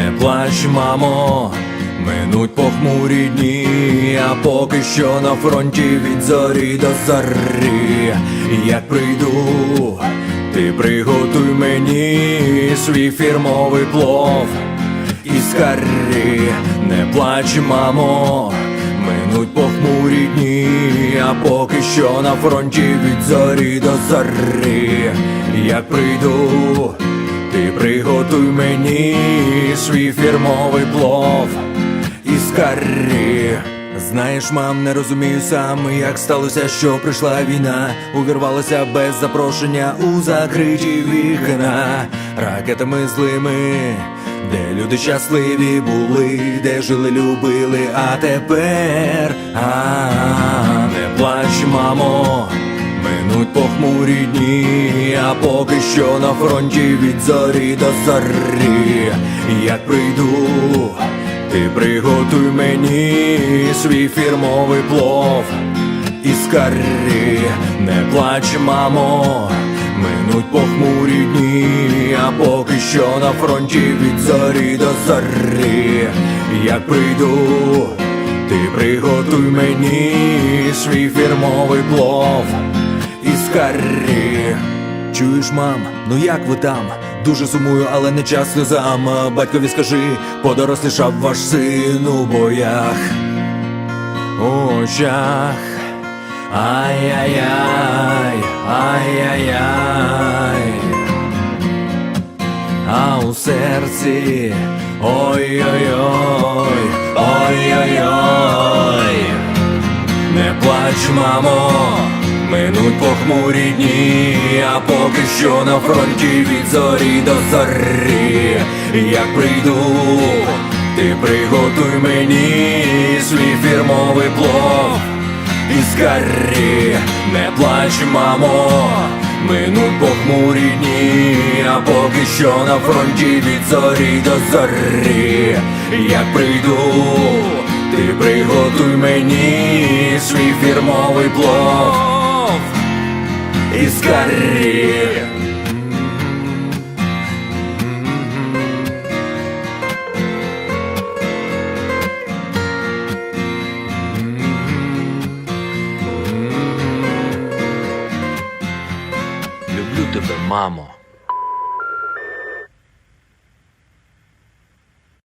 Не плач, мамо, минуть похмурі дні, а поки що на фронті від зорі до зорі. Як прийду, ти приготуй мені свій фірмовий плов із карі. Не плач, мамо, минуть похмурі дні, а поки що на фронті від зорі до зорі. Як прийду, ти приготуй мені свій фірмовий плов із карі. Знаєш, мам, не розумію сам, як сталося, що прийшла війна, увірвалася без запрошення у закриті вікна, ракетами злими, де люди щасливі були, де жили, любили, а тепер а, мамо. Минуть похмурі дні, а поки що на фронті від зорі до зорі. Як прийду, ти приготуй мені свій фірмовий плов із карі. Не плач, мамо, минуть похмурі дні, а поки що на фронті від зорі до зорі. Як прийду, ти приготуй мені свій фірмовий плов із. Чуєш, мам, ну як ви там? Дуже сумую, але не час сльозам. Батькові скажи, подорослішав ваш син у боях. У очах. Ай-яй-яй, ай-яй-яй. А у серці ой-ой-ой, ой-ой-ой. Не плач, мамо, минуть похмурі дні, а поки що на фронті від зорі до зорі. Як прийду, ти приготуй мені свій фірмовий плов із карі. Не плач, мамо, минуть похмурі дні, а поки що на фронті від зорі до зорі. Як прийду, ти приготуй мені свій фірмовий плов карі. Люблю тебе, мамо.